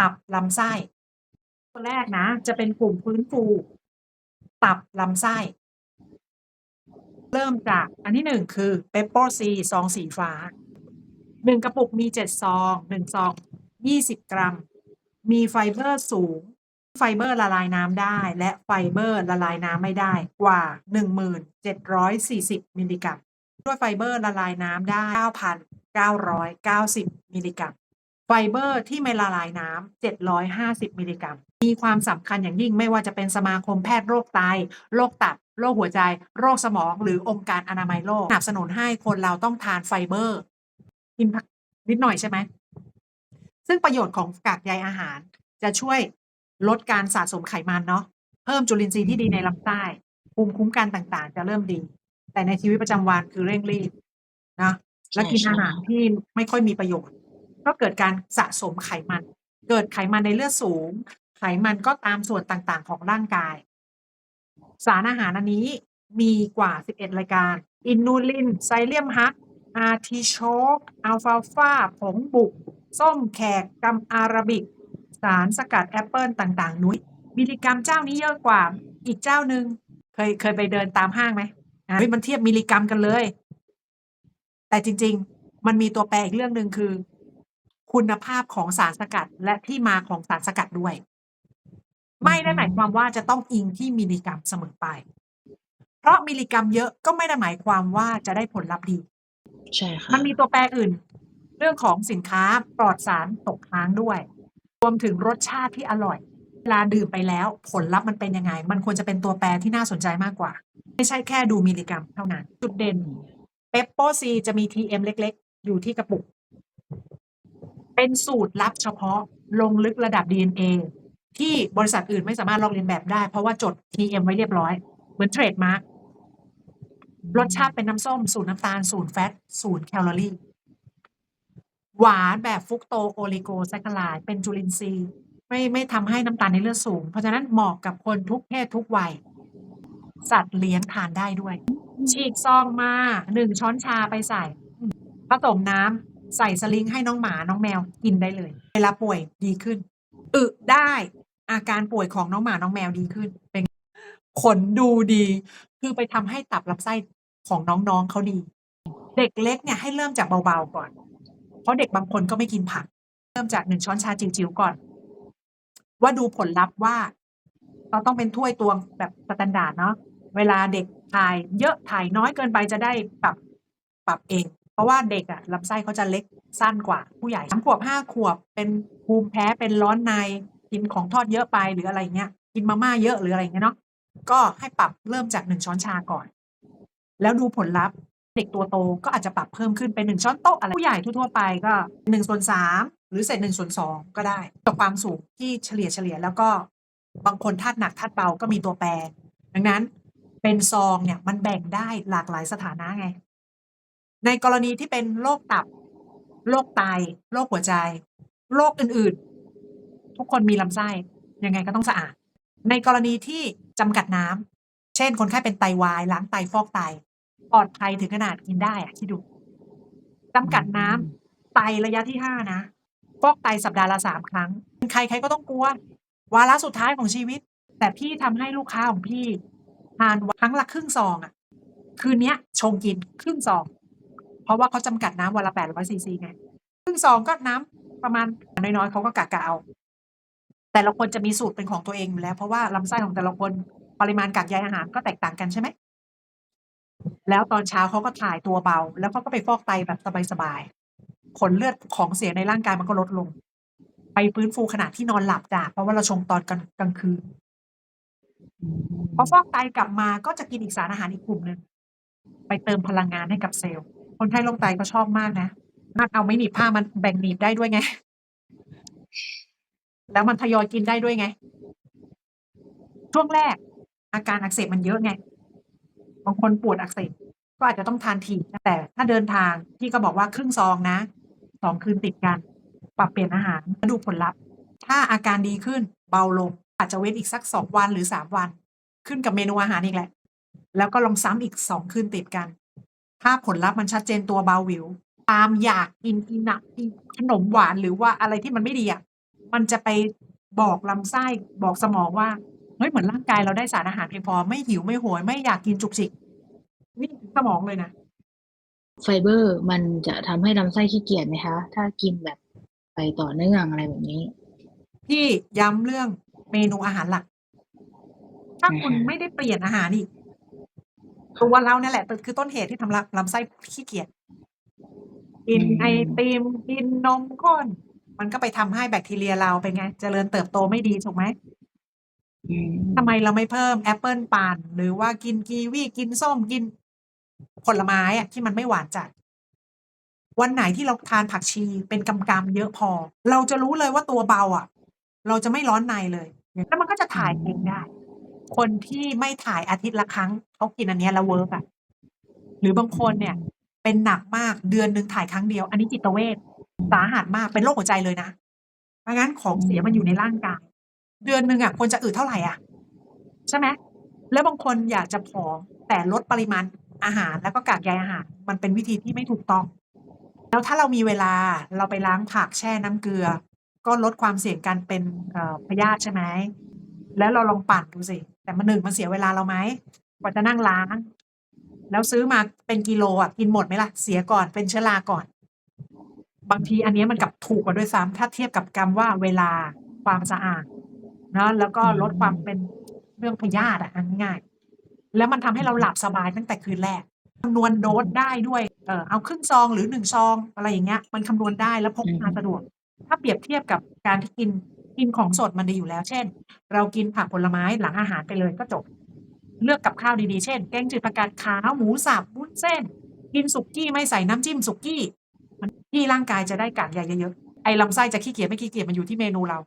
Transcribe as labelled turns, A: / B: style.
A: ตับลำไส้ตัวแรกนะ จะเป็นกลุ่มฟื้นฟู ตับลำไส้ เริ่มจากอันที่หนึ่งคือเปปโปอร์ซีซองสีฟ้าหนึ่งกระปุกมีเจ็ดซองหนึ่งซองยี่สิบกรัม มีไฟเบอร์สูง ไฟเบอร์ละลายน้ำได้ และไฟเบอร์ละลายน้ำไม่ได้กว่า 1,740 มิลลิกรัม ด้วยไฟเบอร์ละลายน้ำได้ 9,990 มิลลิกรัม ไฟเบอร์ที่ไม่ละลายน้ำ 750 มิลลิกรัม มีความสำคัญอย่างยิ่งไม่ว่าจะเป็นสมาคมแพทย์โรคไต โรคตับ โรคหัวใจ โรคสมอง หรือองค์การอนามัยโลกสนับสนุนให้คนเราต้องทานไฟเบอร์กินผักนิดหน่อยใช่ไหม ซึ่งประโยชน์ของกากใยอาหาร จะช่วยลดการสะสมไขมันเนาะ เพิ่มจุลินทรีย์ที่ดีในลำไส้ ภูมิคุ้มกันต่างๆ จะเริ่มดี แต่ในชีวิตประจำวันคือเร่งรีบนะ และกินอาหารที่ไม่ค่อยมีประโยชน์ ก็เกิดการสะสมไขมัน เกิดไขมันในเลือดสูง ไขมันก็ตามส่วนต่างๆ ของร่างกาย สารอาหารอันนี้มีกว่า 11 รายการ อินูลิน ไซเลียมฮัก อาร์ติโชก อัลฟาฟาผงบุก ส้มแขกกัมอาราบิก สารสกัดแอปเปิลต่างๆ นุ้ย มิลลิกรัมเจ้านี้เยอะกว่า อีกเจ้าหนึ่งเคยเคยไปเดินตามห้างไหมอะเฮ้ยมันเทียบมิลลิกรัมกันเลย แต่จริง ๆ มันมีตัวแปรอีกเรื่องหนึ่งคือ คุณภาพของสารสกัดและที่มาของสารสกัดด้วย ไม่ได้หมายความว่าจะต้องอิงที่มิลลิกรัมเสมอไป เพราะมิลลิกรัมเยอะก็ไม่ได้หมายความว่าจะได้ผลลัพธ์ดี
B: ใช่ค่ะ
A: มันมีตัวแปรอื่น เรื่องของสินค้าปลอดสารตกค้างด้วย รวมถึงรสชาติที่อร่อย เวลาดื่มไปแล้วผลลัพธ์มันเป็นยังไง มันควรจะเป็นตัวแปรที่น่าสนใจมากกว่า ไม่ใช่แค่ดูมิลลิกรัมเท่านั้น จุดเด่นเปปโปซีจะมี TM เล็ก ๆ อยู่ที่กระปุก เป็นสูตรลับเฉพาะลงลึกระดับ DNA ที่บริษัทอื่นไม่สามารถลอกเลียนแบบได้ เพราะว่าจด TM ไว้เรียบร้อย เหมือนเทรดมาร์กรสชาติเป็นน้ำส้มสูตรน้ำตาลสูตรแฟตสูตรแคลอรี่ หวานแบบฟุกโตโอลิโกแซคคาไลด์เป็นจุลินทรีย์ ไม่ไม่ทำให้น้ำตาลในเลือดสูง เพราะฉะนั้นเหมาะกับคนทุกเพศทุกวัย สัตว์เลี้ยงทานได้ด้วย ฉีกซองมาหนึ่งช้อนชาไปใส่ ผสมน้ำ ใส่สลิงให้น้องหมาน้องแมวกินได้เลย เวลาป่วยดีขึ้นอึได้อาการป่วยของน้องหมาน้องแมวดีขึ้น เป็นขนดูดี คือไปทำให้ตับลำไส้ของน้องๆเขาดี เด็กเล็กเนี่ยให้เริ่มจากเบาๆก่อน เพราะเด็กบางคนก็ไม่กินผัก เริ่มจากหนึ่งช้อนชาจิ๋วๆก่อน ว่าดูผลลัพธ์ว่า เราต้องเป็นถ้วยตวงแบบสแตนดาร์ดเนาะเวลาเด็กถ่ายเยอะถ่ายน้อยเกินไปจะได้ปรับปรับเอง ราะว่าเด็กอะลำไส้เขาจะเล็กสั้นกว่าผู้ใหญ่สามขวบห้าขวบเป็นภูมิแพ้เป็นร้อนในกินของทอดเยอะไปหรืออะไรเงี้ยกินมาม่าเยอะหรืออะไรเงี้ยเนาะก็ให้ปรับเริ่มจากหนึ่งช้อนชาก่อน แล้วดูผลลัพธ์เด็กตัวโตก็อาจจะปรับเพิ่มขึ้นเป็นหนึ่งช้อนโต๊ะอะไรผู้ใหญ่ทั่วๆไปก็หนึ่งส่วนสามหรือเศษหนึ่งส่วนสองก็ได้กับความสูงที่เฉลี่ยเฉลี่ยแล้วก็บางคนธาตุหนักธาตุเบาก็มีตัวแปร ดังนั้นเป็นซองเนี่ยมันแบ่งได้หลากหลายสถานะไง ในกรณีที่เป็นโรคตับ โรคไต โรคหัวใจ โรคอื่นๆ ทุกคนมีลำไส้ ยังไงก็ต้องสะอาด ในกรณีที่จำกัดน้ำ เช่น คนไข้เป็นไตวาย ล้างไตฟอกไต ปลอดภัยถึงขนาดกินได้อะคิดดูจำกัดน้ำไตระยะที่ห้านะ ฟอกไตสัปดาห์ละสามครั้ง ใครใครก็ต้องกลัว วาระสุดท้ายของชีวิต แต่พี่ทำให้ลูกค้าของพี่ทานครั้งละครึ่งซองอะคืนนี้ยชงกินครึ่งซอง ราะว่าเขาจำกัดน้ำวันละแปดร้อยซีซีไงครึ่งซองก็น้ำประมาณน้อยๆเขาก็กะกะเอา แต่ละคนจะมีสูตรเป็นของตัวเองอยู่แล้ว เพราะว่าลำไส้ของแต่ละคนปริมาณกากใยอาหารก็แตกต่างกันใช่ไหมแล้วตอนเช้าเขาก็ถ่ายตัวเบา แล้วเขาก็ไปฟอกไตแบบสบายๆผลเลือดของเสียในร่างกายมันก็ลดลง ไปฟื้นฟูขณะที่นอนหลับจ้ะเพราะว่าเราชงตอนกลางคืนพอฟอกไตกลับมาก็จะกินอีกสารอาหารอีกกลุ่มหนึ่งไปเติมพลังงานให้กับเซลล์ คนไข้โรคไตก็ชอบมากนะมากเอาไม่หนีบผ้ามันแบ่งหนีบได้ด้วยไง แล้วมันทยอยกินได้ด้วยไง ช่วงแรก อาการอักเสบมันเยอะไง บางคนปวดอักเสบก็อาจจะต้องทานถี่แต่ถ้าเดินทางพี่ก็บอกว่าครึ่งซองนะสองคืนติดกัน ปรับเปลี่ยนอาหารมาดูผลลัพธ์ ถ้าอาการดีขึ้นเบาลง อาจจะเว้นอีกสักสองวันหรือสามวัน ขึ้นกับเมนูอาหารอีกแหละ แล้วก็ลองซ้ำอีกสองคืนติดกัน ถ้าผลลัพธ์มันชัดเจนตัวเบาหวิว ตามอยากกินอินะกินขนมหวานหรือว่าอะไรที่มันไม่ดีอะมันจะไปบอกลำไส้บอกสมองว่าเฮ้ยเหมือนร่างกายเราได้สารอาหารเพียงพอไม่หิวไม่โหยไม่อยากกินจุกจิกนี่สมองเลยนะ
B: ไฟเบอร์มันจะทำให้ลำไส้ขี้เกียจไหมคะ ถ้ากินแบบไปต่อเนื่องอะไรแบบนี้
A: พี่ย้ำเรื่องเมนูอาหารหลัก ถ้าคุณ
B: อ่าฮะ
A: ไม่ได้เปลี่ยนอาหารอีก ตัวเราเนี่ยแหละคือต้นเหตุที่ทำลำไส้ขี้เกียจกินไอติมกินนมข้น มันก็ไปทำให้แบคทีเรียเราเป็นไง เจริญเติบโตไม่ดีถูกไหม
B: อืม
A: ทำไมเราไม่เพิ่มแอปเปิลปั่นหรือว่ากินกีวีกินส้มกินผลไม้อะที่มันไม่หวานจัด วันไหนที่เราทานผักชีเป็นกำกำๆเยอะพอ เราจะรู้เลยว่าตัวเบาอะ เราจะไม่ร้อนในเลย แล้วมันก็จะถ่ายเองได้ คนที่ไม่ถ่ายอาทิตย์ละครั้งเขากินอันเนี้ยแล้วเวิร์กอะหรือบางคนเนี่ย เป็นหนักมากเดือนหนึ่งถ่ายครั้งเดียว อันนี้จิตเวชสาหัสมากเป็นโรคหัวใจเลยนะเพราะงั้นของเสียมันอยู่ในร่างกายเดือนหนึ่งอะควรจะอืดเท่าไหร่อะใช่ไหมแล้วบางคนอยากจะผอมแต่ลดปริมาณอาหารแล้วก็กากใยอาหาร มันเป็นวิธีที่ไม่ถูกต้อง แล้วถ้าเรามีเวลาเราไปล้างผักแช่น้ำเกลือ ก็ลดความเสี่ยงการเป็นพยาธิใช่ไหมแล้วเราลองปั่นดูสิ แต่มันหนึ่งมันเสียเวลาเราไหมกว่าจะนั่งล้าง แล้วซื้อมาเป็นกิโลอะกินหมดไหมล่ะ เสียก่อนเป็นเชื้อราก่อน บางทีอันเนี้ยมันกลับถูกกว่าด้วยซ้ำถ้าเทียบกับกรรมว่าเวลาความสะอาดนะแล้วก็ลดความเป็นเรื่องพยาธิอะอันง่ายๆแล้วมันทำให้เราหลับสบายตั้งแต่คืนแรกคำนวณโดสได้ด้วยเออเอาครึ่งซองหรือหนึ่งซอง อะไรอย่างเงี้ย มันคำนวณได้แล้วพกพาสะดวก ถ้าเปรียบเทียบกับการที่กิน กินของสดมันดีอยู่แล้ว เช่น เรากินผักผลไม้หลังอาหารไปเลยก็จบ เลือกกับข้าวดีๆ เช่น แกงจืดผักกาดขาวหมูสับวุ้นเส้น กินสุกี้ไม่ใส่น้ำจิ้มสุกี้ มันที่ร่างกายจะได้กากใยเยอะๆ ไอ้ลำไส้จะขี้เกียจไม่ขี้เกียจมันอยู่ที่เมนูเรา